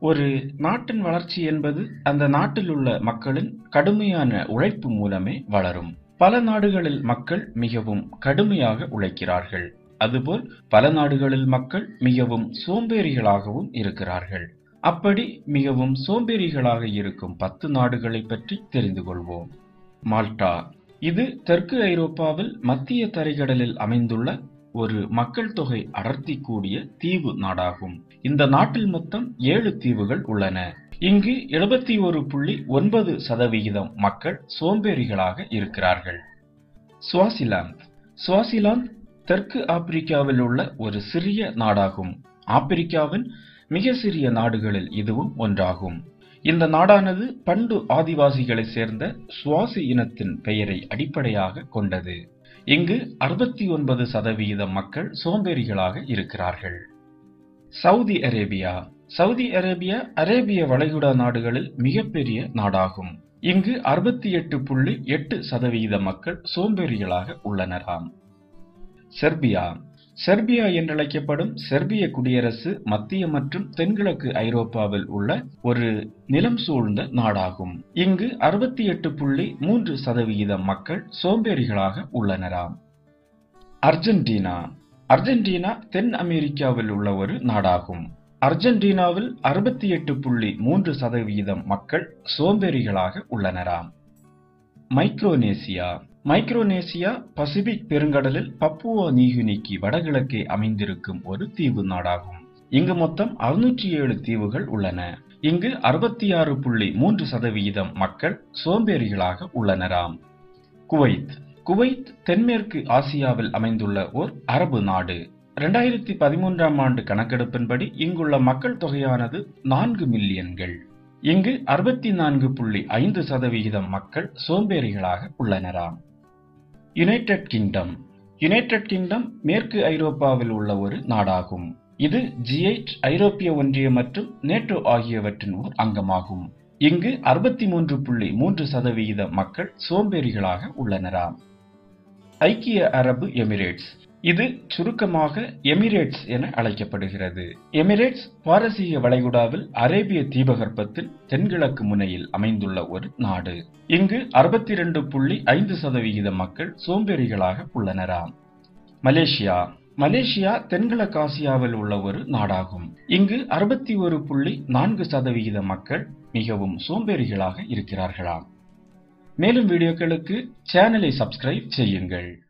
ஒரு நாட்டின் வளர்ச்சி என்பது அந்த நாட்டில் உள்ள மக்களின் கடுமையான உழைப்பு மூலமே வளரும். பல நாடுகளில் மக்கள் மிகவும் கடுமையாக உழைக்கிறார்கள். அதுபோல் பல நாடுகளில் மக்கள் மிகவும் சோம்பேறிகளாகவும் இருக்கிறார்கள். அப்படி மிகவும் சோம்பேறிகளாக இருக்கும் பத்து நாடுகளை பற்றி தெரிந்து கொள்வோம். மால்டா. இது தெற்கு ஐரோப்பாவில் மத்திய தரைக்கடலில் அமைந்துள்ள ஒரு மக்கள் தொகை அடர்த்தி கூடிய தீவு நாடாகும். இந்த நாட்டில் மொத்தம் ஏழு தீவுகள் உள்ளன. இங்கு எழுபத்தி ஒரு புள்ளி ஒன்பது சதவிகிதம் மக்கள் சோம்பேறிகளாக இருக்கிறார்கள். சுவாசிலாந்து. சுவாசிலாந்து தெற்கு ஆப்பிரிக்காவில் உள்ள ஒரு சிறிய நாடாகும். ஆப்பிரிக்காவின் மிக சிறிய நாடுகளில் இதுவும் ஒன்றாகும். இந்த நாடானது பண்டு ஆதிவாசிகளை சேர்ந்த சுவாசி இனத்தின் பெயரை அடிப்படையாக கொண்டது. இங்கு அறுபத்தி ஒன்பது சதவீத மக்கள் சோம்பேறிகளாக இருக்கிறார்கள். Saudi Arabia. சவுதி அரேபியா அரேபிய வளைகுடா நாடுகளில் மிகப்பெரிய நாடாகும். இங்கு அறுபத்தி எட்டு புள்ளி எட்டு சதவீத மக்கள் சோம்பேறிகளாக உள்ளனராம். செர்பியா. செர்பியா என்றழைக்கப்படும் செர்பிய குடியரசு மத்திய மற்றும் தென்கிழக்கு ஐரோப்பாவில் உள்ள ஒரு நிலம் சூழ்ந்த நாடாகும். இங்கு அறுபத்தி எட்டு புள்ளி மூன்று சதவிகிதம் மக்கள் சோம்பேறிகளாக உள்ளனராம். அர்ஜென்டினா. அர்ஜென்டினா தென் அமெரிக்காவில் உள்ள ஒரு நாடாகும். அர்ஜென்டினாவில் அறுபத்தி எட்டு புள்ளி மூன்று சதவிகிதம் மக்கள் சோம்பேறிகளாக உள்ளனராம். மைக்ரோனேசியா. மைக்ரோனேசியா பசிபிக் பெருங்கடலில் பப்புவா நீகுனிக்கு வடகிழக்கே அமைந்திருக்கும் ஒரு தீவு நாடாகும். இங்கு மொத்தம் அறுநூற்றி ஏழு தீவுகள் உள்ளன. இங்கு அறுபத்தி ஆறு புள்ளி மூன்று சதவிகிதம் மக்கள் சோம்பேறிகளாக உள்ளனராம். குவைத். குவைத் தென்மேற்கு ஆசியாவில் அமைந்துள்ள ஓர் அரபு நாடு. இரண்டாயிரத்தி பதிமூன்றாம் ஆண்டு கணக்கெடுப்பின்படி இங்குள்ள மக்கள் தொகையானது நான்கு மில்லியன்கள். இங்கு அறுபத்தி நான்கு புள்ளி ஐந்து சதவிகிதம் மக்கள் சோம்பேறிகளாக உள்ளனராம். யுனைடெட் கிங்டம் யுனைடெட் கிங்டம் மேற்கு ஐரோப்பாவில் உள்ள ஒரு நாடாகும். இது ஜிஎச் ஐரோப்பிய ஒன்றியம் மற்றும் நேட்டோ ஆகியவற்றின் ஓர் அங்கமாகும். இங்கு அறுபத்தி மூன்று புள்ளி மூன்று சதவிகித மக்கள் சோம்பேறிகளாக உள்ளனராம் ஐக்கிய அரபு எமிரேட்ஸ். இது சுருக்கமாக எமிரேட்ஸ் என அழைக்கப்படுகிறது. எமிரேட்ஸ் பாரசீக வளைகுடாவில் அரேபிய தீபகற்பத்தில் தென்கிழக்கு முனையில் அமைந்துள்ள ஒரு நாடு. இங்கு அறுபத்தி இரண்டு புள்ளி ஐந்து சதவிகித மக்கள் சோம்பேறிகளாக உள்ளனராம். மலேசியா. மலேசியா தென்கிழக்கு ஆசியாவில் உள்ள ஒரு நாடாகும். இங்கு அறுபத்தி ஒரு புள்ளி நான்கு சதவிகித மக்கள் மிகவும் சோம்பேறிகளாக இருக்கிறார்களாம். மேலும் வீடியோக்களுக்கு சேனலை சப்ஸ்கிரைப் செய்யுங்கள்.